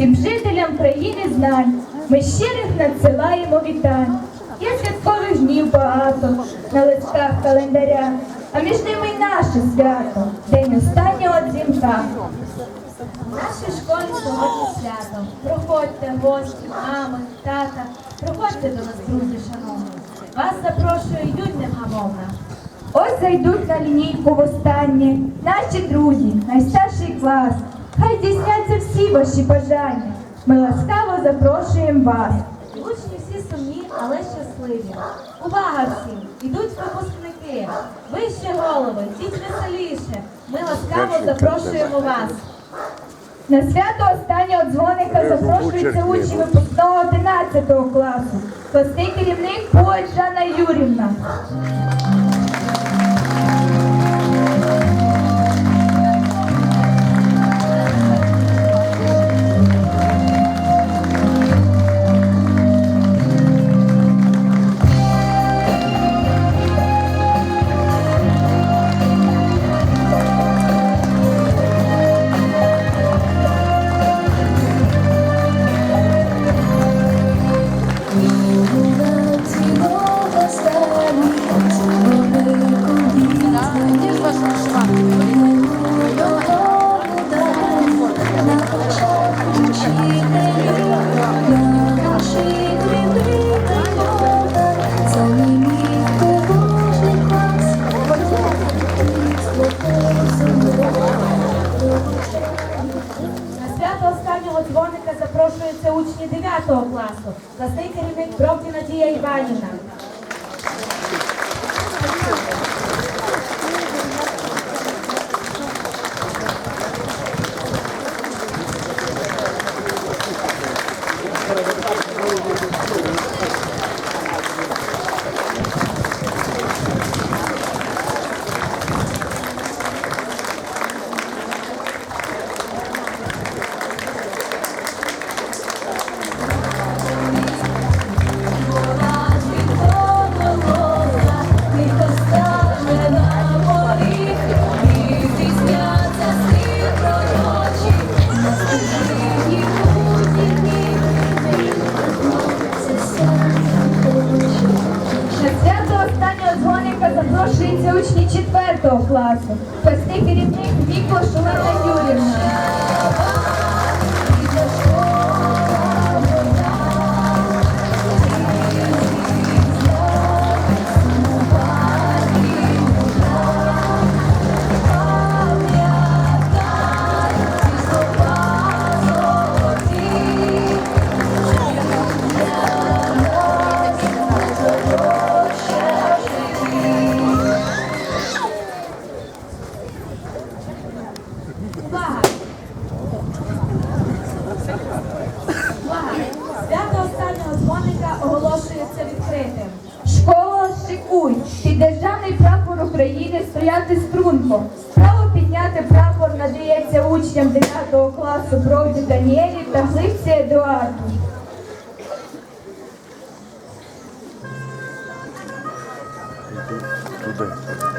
Всім жителям країни знань ми щирих надсилаємо вітань. Є святкових днів багато на листках календаря, а між ними й наше свято, день останнього дзвінка. В нашій школі сьогодні свято. Проходьте, гості, мами, тата. Проходьте до нас, друзі, шановні. Вас запрошує Юдь Невгамовна. Ось зайдуть на лінійку востаннє наші друзі, найстарший клас. Хай здійсняться всі ваші бажання. Ми ласкаво запрошуємо вас. Учні всі сумні, але щасливі. Увага всім! Ідуть випускники. Вище голови, йдіть веселіше. Ми ласкаво запрошуємо вас. На свято останнього дзвоника запрошуються учні випускного 11 класу. Класний керівник поет Жанна Юрівна. Свято дзвоника запрошуються учні 9 класу. Класний керівник Бровді Надія Іванівна. Дзвоника запрошуються учні 4 класу. Пести керівник Віко Шулена Юрівна. Уй, під державний прапор України стояти струнко. Право підняти прапор надається учням 9 класу Бровді Даніелі та Гливці Едуарду. Туди.